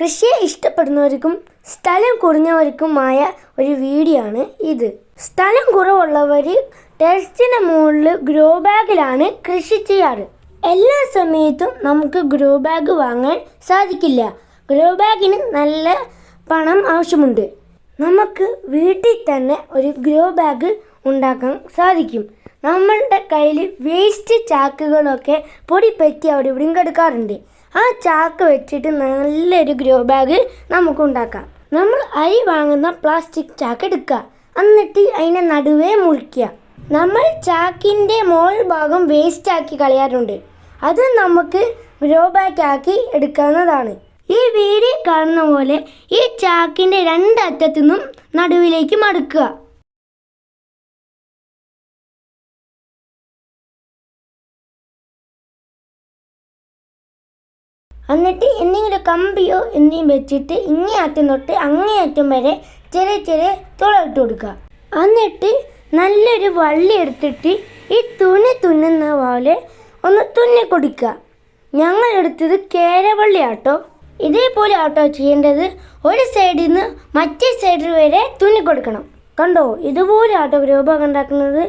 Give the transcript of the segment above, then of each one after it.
കൃഷിയെ ഇഷ്ടപ്പെടുന്നവർക്കും സ്ഥലം കുറഞ്ഞവർക്കുമായ ഒരു വീഡിയോ ആണ് ഇത്. സ്ഥലം കുറവുള്ളവർ ടെറസിന് മുകളിൽ ഗ്രോ ബാഗിലാണ് കൃഷി ചെയ്യാറ്. എല്ലാ സമയത്തും നമുക്ക് ഗ്രോ ബാഗ് വാങ്ങാൻ സാധിക്കില്ല. ഗ്രോ ബാഗിന് നല്ല പണം ആവശ്യമുണ്ട്. നമുക്ക് വീട്ടിൽ തന്നെ ഒരു ഗ്രോ ബാഗ് ഉണ്ടാക്കാൻ സാധിക്കും. നമ്മളുടെ കയ്യിൽ വേസ്റ്റ് ചാക്കുകളൊക്കെ പൊടി പറ്റി അവിടെ ഇവിടെയും കിടക്കാറുണ്ട്. ആ ചാക്ക് വെച്ചിട്ട് നല്ലൊരു ഗ്രോ ബാഗ് നമുക്ക് ഉണ്ടാക്കാം നമ്മൾ അരി വാങ്ങുന്ന പ്ലാസ്റ്റിക് ചാക്ക് എടുക്കുക. എന്നിട്ട് അതിനെ നടുവേ മുറിക്കുക. നമ്മൾ ചാക്കിന്റെ മോൾ ഭാഗം വേസ്റ്റ് ആക്കി കളയാറുണ്ട്. അത് നമുക്ക് ഗ്രോ ബാഗ് ആക്കി എടുക്കാവുന്നതാണ്. ഈ വീഡിയോ കാണുന്ന പോലെ ഈ ചാക്കിന്റെ രണ്ടറ്റത്തു നിന്നും നടുവിലേക്ക് മടുക്കുക. എന്നിട്ട് എന്തെങ്കിലും കമ്പിയോ എന്തെങ്കിലും വെച്ചിട്ട് ഇങ്ങേ അറ്റം തൊട്ട് അങ്ങേ അറ്റം വരെ ചെറിയ ചെറിയ തുളയിട്ട് കൊടുക്കുക. എന്നിട്ട് നല്ലൊരു വള്ളി എടുത്തിട്ട് ഈ തുണി തുന്നുന്ന പോലെ ഒന്ന് തുന്നി കൊടുക്കുക. ഞങ്ങൾ എടുത്തത് കേരവള്ളി ആട്ടോ ഇതേപോലെ ആട്ടോ ചെയ്യേണ്ടത്. ഒരു സൈഡിൽ നിന്ന് മറ്റേ സൈഡിൽ വരെ തുന്നി കൊടുക്കണം. കണ്ടോ? ഇതുപോലെ ആട്ടോ ഗ്രോ ബാഗ് ഉണ്ടാക്കുന്നത്.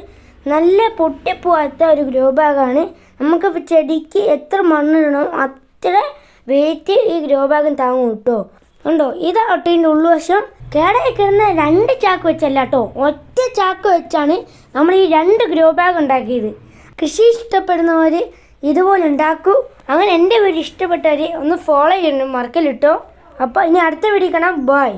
നല്ല പൊട്ടിപ്പോവാത്ത ഒരു ഗ്രോബാഗാണ് നമുക്കിപ്പോൾ ചെടിക്ക് എത്ര മണ്ണിടണം അത്ര വെയിറ്റ് ഈ ഗ്രോ ബാഗും താങ്ങും കേട്ടോ. ഉണ്ടോ? ഇതാട്ടോ ഇതിന്റെ ഉള്ളുവശം. കേടായി കിടന്ന രണ്ട് ചാക്ക് വെച്ചല്ല കേട്ടോ. ഒറ്റ ചാക്ക് വെച്ചാണ് നമ്മൾ ഈ രണ്ട് ഗ്രോ ബാഗ് ഉണ്ടാക്കിയത്. കൃഷി ഇഷ്ടപ്പെടുന്നവർ ഇതുപോലെ ഉണ്ടാക്കൂ. അങ്ങനെ എന്റെ വീഡിയോ ഇഷ്ടപ്പെട്ടവർ ഒന്ന് ഫോളോ ചെയ്യണം. മറക്കലിട്ടോ അപ്പോൾ ഇനി അടുത്ത വീഡിയോ കാണാം. ബൈ